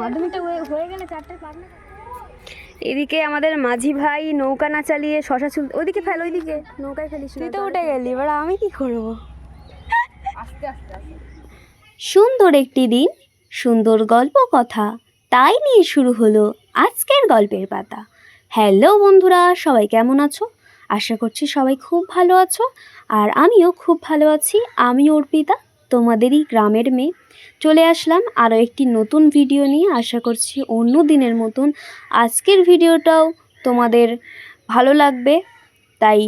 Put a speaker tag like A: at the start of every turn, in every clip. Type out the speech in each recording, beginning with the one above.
A: মাধ্যমিকটা হয়ে গেলে চারটে পার
B: এদিকে আমাদের মাঝি ভাই নৌকা না চালিয়ে শশা চুল ওইদিকে ফেল ওইদিকে। নৌকায় ফেলিস তুই তো উঠে গেলি এবার আমি কি করব? সুন্দর একটি দিন সুন্দর গল্প কথা তাই নিয়ে শুরু হলো আজকের গল্পের পাতা। হ্যালো বন্ধুরা সবাই কেমন আছো? আশা করছি সবাই খুব ভালো আছো আর আমিও খুব ভালো আছি। আমি অর্পিতা তোমাদেরই গ্রামের মেয়ে। চলে আসলাম আরও একটি নতুন ভিডিও নিয়ে। আশা করছি অন্য দিনের মতন আজকের ভিডিওটাও তোমাদের ভালো লাগবে। তাই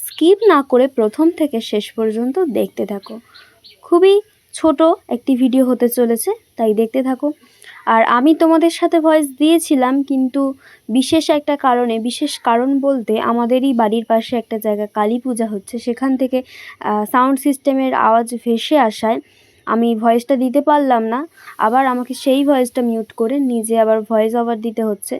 B: স্কিপ না করে প্রথম থেকে শেষ পর্যন্ত দেখতে থাকো। খুবই ছোট একটি ভিডিও হতে চলেছে, তাই দেখতে থাকো। আর আমি তোমাদের সাথে ভয়েস দিয়েছিলাম, কিন্তু বিশেষ একটা কারণে, বিশেষ কারণ বলতে আমাদেরই বাড়ির পাশে একটা জায়গা কালী পূজা হচ্ছে, সেখান থেকে সাউন্ড সিস্টেমের আওয়াজ ভেসে আসায় আমি ভয়েসটা দিতে পারলাম না, আবার আমাকে সেই ভয়েসটা মিউট করে নিজে আবার ভয়েস ওভার দিতে হচ্ছে।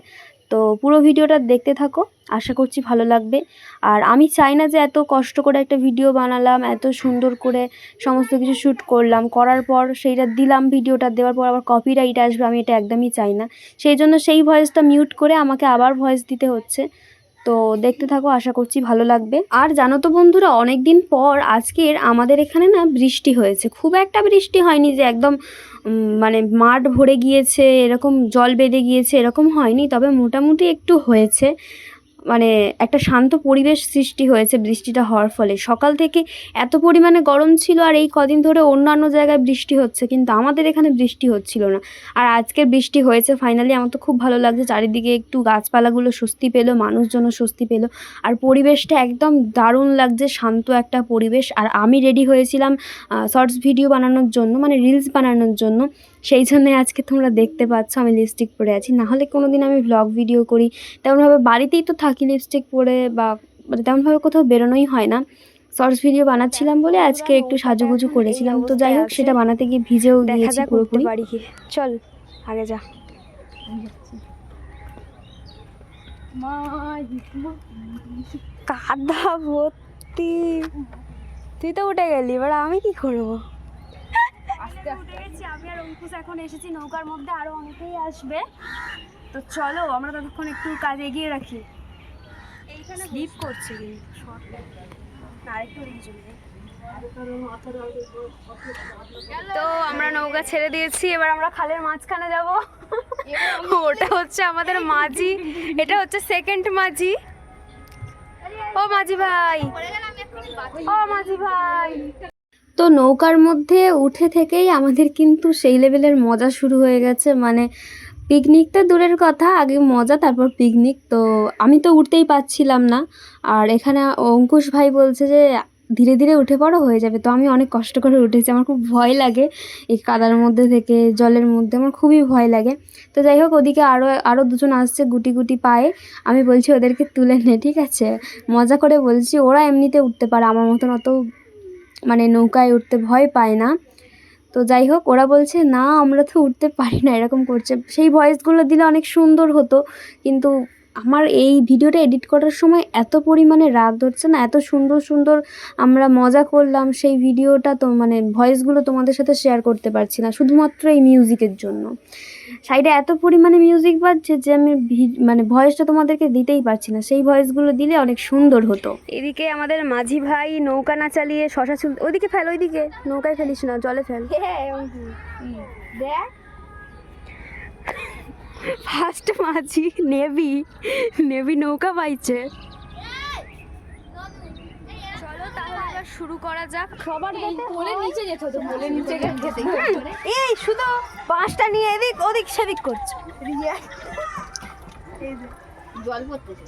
B: তো পুরো ভিডিওটা দেখতে থাকো। আশা করছি ভালো লাগবে। আর আমি চাই না যে এত কষ্ট করে একটা ভিডিও বানালাম, এত সুন্দর করে সমস্ত কিছু শ্যুট করলাম, করার পর সেইটা দিলাম ভিডিওটা দেওয়ার পর আবার কপিরাইট আসবে, আমি এটা একদমই চাই না। সেই জন্য সেই ভয়েসটা মিউট করে আমাকে আবার ভয়েস দিতে হচ্ছে। তো দেখতে থাকো, আশা করছি ভালো লাগবে। আর জানো তো বন্ধুরা অনেক দিন পর আজকের আমাদের এখানে না বৃষ্টি হয়েছে। খুব একটা বৃষ্টি হয়নি যে একদম মানে মাঠ ভরে গিয়েছে, এরকম জল বেঁধে গিয়েছে, এরকম হয়নি। তবে মোটামুটি একটু হয়েছে। মানে একটা শান্ত পরিবেশ সৃষ্টি হয়েছে বৃষ্টিটা হওয়ার ফলে। সকাল থেকে এত পরিমাণে গরম ছিল আর এই কদিন ধরে অন্যান্য জায়গায় বৃষ্টি হচ্ছে, কিন্তু আমাদের এখানে বৃষ্টি হচ্ছিল না। আর আজকে বৃষ্টি হয়েছে ফাইনালি আমার তো খুব ভালো লাগছে, চারিদিকে একটু গাছপালাগুলো স্বস্তি পেল, মানুষজনও স্বস্তি পেল, আর পরিবেশটা একদম দারুণ লাগছে, শান্ত একটা পরিবেশ। আর আমি রেডি হয়েছিলাম শর্টস ভিডিও বানানোর জন্য মানে রিলস বানানোর জন্য। সেই জন্যে আজকে তোমরা দেখতে পাচ্ছ, আমি লিপস্টিক পরে আছি। নাহলে কোনো দিন আমি ব্লগ ভিডিও করি। তেমনভাবে বাড়িতেই তো থাকি লিপস্টিক পরে বা মানে তেমনভাবে কোথাও বেরোনোই হয় না। শর্টস ভিডিও বানাচ্ছিলাম বলে আজকে একটু সাজুগুজু করেছিলাম। তো যাই হোক সেটা বানাতে গিয়ে ভিজেও গিয়েছি পুরোপুরি।
A: পারি কি। চল আগে যা।
B: কাদা ভর্তি। তুই তো উঠে গেলি এবার আমি কি করব? আমি আর অঙ্কুশ এখন এসেছি নৌকার মধ্যে আরও অনেকেই আসবে। তো চলো আমরা ততক্ষণ একটু কাজ এগিয়ে রাখি। স্লিপ করছে। তো আমরা নৌকা ছেড়ে দিয়েছি এবার আমরা খালের মাঝখানে যাব। ওটা হচ্ছে আমাদের মাঝি। এটা হচ্ছে সেকেন্ড মাঝি। ও মাঝি ভাই। ও মাঝি ভাই। তো নৌকার মধ্যে উঠে থেকেই আমাদের কিন্তু সেই লেভেলের মজা শুরু হয়ে গেছে। মানে পিকনিকটা দূরের কথা, আগে মজা, তারপর পিকনিক তো আমি তো উঠতেই পারছিলাম না। আর এখানে অঙ্কুশ ভাই বলছে যে, ধীরে ধীরে উঠে পড়ো, হয়ে যাবে। তো আমি অনেক কষ্ট করে উঠেছি, আমার খুব ভয় লাগে। এই কাদার মধ্যে থেকে, জলের মধ্যে আমার খুবই ভয় লাগে। তো যাই হোক, ওদিকে আরও আরও দুজন আসছে গুটি গুটি পায়ে। আমি বলছি, ওদেরকে তুলে নে, ঠিক আছে? মজা করে বলছি, ওরা এমনিতে উঠতে পারে, আমার মতন অত মানে নৌকায় উঠতে ভয় পায় না। তো যাই হোক ওরা বলছে, না, আমরা তো উঠতে পারি না। এরকম করছে। সেই ভয়েসগুলো দিলে অনেক সুন্দর হতো, কিন্তু আমার এই ভিডিওটা এডিট করার সময় এত পরিমাণে রাগ ধরছে না এত সুন্দর সুন্দর আমরা মজা করলাম সেই ভিডিওটা তো মানে ভয়েসগুলো তোমাদের সাথে শেয়ার করতে পারছি না শুধুমাত্র এই মিউজিকের জন্য। সাইডে এত পরিমাণে মিউজিক বাজছে যে আমি মানে ভয়েসটা তোমাদেরকে দিতেই পারছি না সেই ভয়েসগুলো দিলে অনেক সুন্দর হতো। এদিকে আমাদের মাঝি ভাই নৌকা না চালিয়ে শশা চুল ওইদিকে ফেল ওইদিকে। নৌকায় ফেলিস না জলে ফেল।
A: দেখ।
B: ফার্স্ট মাঝি নেভি নেভি নৌকা পাইছে চলো তাহলে এবার শুরু করা যাক।
A: সবার বলে নিচে যেতে হতো বলে নিচে যেতে
B: এই শুধু বাঁশটা নিয়ে এদিক ওদিক সেদিক করছে।
A: জল পড়তেছে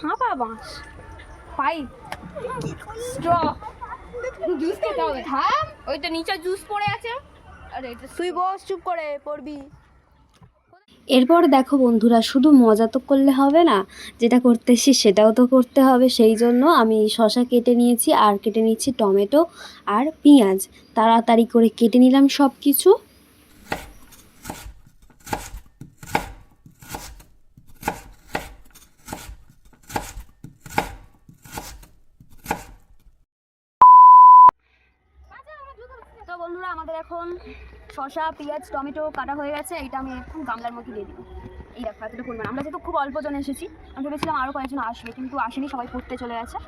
B: ফাঁপা বাঁশ। পাইপ।
A: স্ট্র। জুস খেতে হবে। থাম। ওইটা নিচে জুস পড়ে আছে। আরে এটা
B: তুই বস চুপ করে পড়বি। এরপর দেখো বন্ধুরা, শুধু মজা তো করলে হবে না, যেটা করতে এসি সেটাও তো করতে হবে। সেই জন্য আমি শশা কেটে নিয়েছি, আর কেটে নিচ্ছি টমেটো আর পেঁয়াজ। তাড়াতাড়ি করে কেটে নিলাম সব কিছু আমাদের এখন শশা পেঁয়াজ, টমেটো কাটা হয়ে গেছে এটা আমি একটু গামলার মধ্যে দিয়ে দিব। এই দেখো এতটা পরিমাণ। আমরা যেহেতু খুব অল্প জন এসেছি, আমি ভেবেছিলাম আরও কয়েকজন আসবে, কিন্তু আসেনি, সবাই পড়তে চলে গেছে।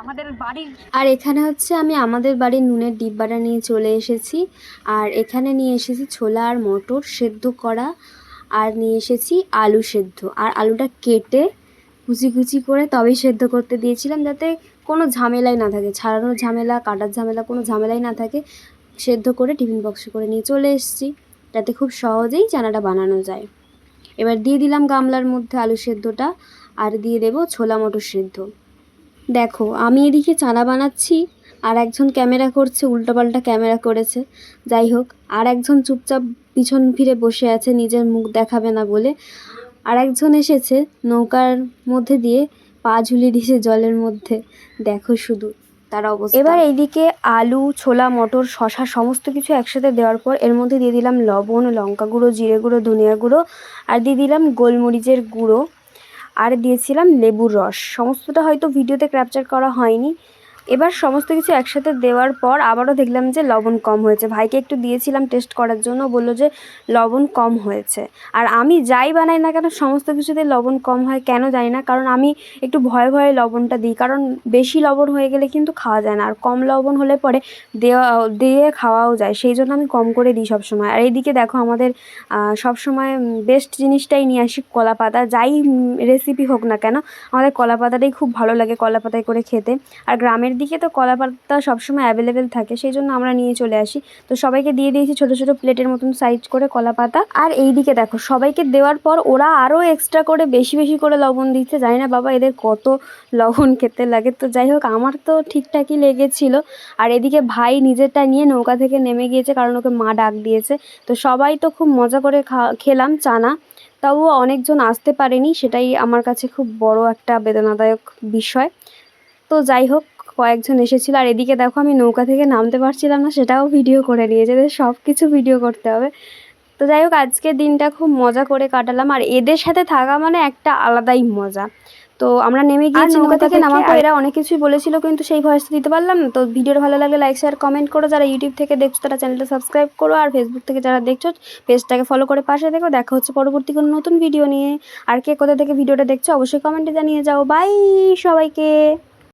B: আমাদের বাড়ির আর এখানে হচ্ছে আমি আমাদের বাড়ির নুনের ডিব্বাটা নিয়ে চলে এসেছি, আর এখানে নিয়ে এসেছি ছোলা আর মটর সেদ্ধ করা, আর নিয়ে এসেছি আলু সেদ্ধ। আর আলুটা কেটে কুচি কুচি করে তবে সেদ্ধ করতে দিয়েছিলাম, যাতে কোনো ঝামেলাই না থাকে ছাড়ানোর ঝামেলা, কাটার ঝামেলা, কোনো ঝামেলাই না থাকে। সেদ্ধ করে টিফিন বক্সে করে নিয়ে চলে এসেছি। যাতে খুব সহজেই চানাটা বানানো যায়। এবার দিয়ে দিলাম গামলার মধ্যে আলু সেদ্ধটা আর দিয়ে দেবো ছোলা মটর সেদ্ধ। দেখো, আমি এদিকে চানা বানাচ্ছি আর একজন ক্যামেরা করছে, উল্টোপাল্টা ক্যামেরা করেছে। যাই হোক, আর একজন চুপচাপ পিছন ফিরে বসে আছে, নিজের মুখ দেখাবে না বলে। আর একজন এসেছে নৌকার মধ্যে দিয়ে পা ঝুলিয়ে দিয়েছে জলের মধ্যে। দেখো শুধু। তার অবস্থা। এবার এইদিকে আলু, ছোলা, মটর শশা সমস্ত কিছু একসাথে দেওয়ার পর এর মধ্যে দিয়ে দিলাম লবণ, লঙ্কা গুঁড়ো, জিরে গুঁড়ো, ধনিয়া গুঁড়ো আর দিয়ে দিলাম গোলমরিচের গুঁড়ো। আর দিয়েছিলাম লেবুর রস। সমস্তটা হয়তো ভিডিওতে ক্যাপচার করা হয়নি। এবার সমস্ত কিছু একসাথে দেওয়ার পর আবারও দেখলাম যে লবণ কম হয়েছে। ভাইকে একটু দিয়েছিলাম টেস্ট করার জন্য বলল যে লবণ কম হয়েছে। আর আমি যাই বানাই না কেন, সমস্ত কিছুতে লবণ কম হয় কেন জানি না, কারণ আমি একটু ভয়ে ভয়ে লবণটা দিই। কারণ বেশি লবণ হয়ে গেলে কিন্তু খাওয়া যায় না, আর কম লবণ হলে পরে দেওয়া, দিয়ে খাওয়াও যায়। সেই জন্য আমি কম করে দিই সবসময়। আর এইদিকে দেখো আমাদের সবসময় বেস্ট জিনিসটাই নিয়ে আসি কলা পাতা। যাই রেসিপি হোক না কেন, আমাদের কলা পাতাটাই খুব ভালো লাগে কলা পাতায় করে খেতে। আর গ্রামের দিকে তো কলা পাতা সবসময় অ্যাভেলেবেল থাকে, সেই জন্য আমরা নিয়ে চলে আসি। তো সবাইকে দিয়ে দিয়েছি ছোটো ছোটো প্লেটের মতন সাইজ করে কলা পাতা। আর এই দিকে দেখো, সবাইকে দেওয়ার পর ওরা আরও এক্সট্রা করে, বেশি বেশি করে লবণ দিচ্ছে। জানি না বাবা এদের কত লবণ খেতে লাগে। তো যাই হোক, আমার তো ঠিকঠাকই লেগেছিল। আর এদিকে ভাই নিজেরটা নিয়ে নৌকা থেকে নেমে গিয়েছে, কারণ ওকে মা ডাক দিয়েছে। তো সবাই তো খুব মজা করে খেলাম চানা। তবুও অনেকজন আসতে পারেনি, সেটাই আমার কাছে খুব বড় একটা বেদনাদায়ক বিষয়। তো যাই হোক কয়েকজন এসেছিল আর এদিকে দেখো আমি নৌকা থেকে নামতে পারছিলাম না সেটাও ভিডিও করে নিয়েছে যে সব কিছু ভিডিও করতে হবে। তো যাই হোক আজকের দিনটা খুব মজা করে কাটালাম আর এদের সাথে থাকা মানে একটা আলাদাই মজা। তো আমরা নেমে গিয়েছি নৌকা থেকে নামার পর এরা অনেক কিছুই বলেছিল কিন্তু সেই ভয়েসটা দিতে পারলাম না। তো ভিডিওটা ভালো লাগলে লাইক শেয়ার কমেন্ট করো। যারা ইউটিউব থেকে দেখছ তারা চ্যানেলটা সাবস্ক্রাইব করো আর ফেসবুক থেকে যারা দেখছ পেজটাকে ফলো করে পাশে দেখো দেখা হচ্ছে পরবর্তী কোনো নতুন ভিডিও নিয়ে। আর কে কোথা থেকে ভিডিওটা দেখছ অবশ্যই কমেন্টে জানিয়ে যাও। বাই সবাইকে।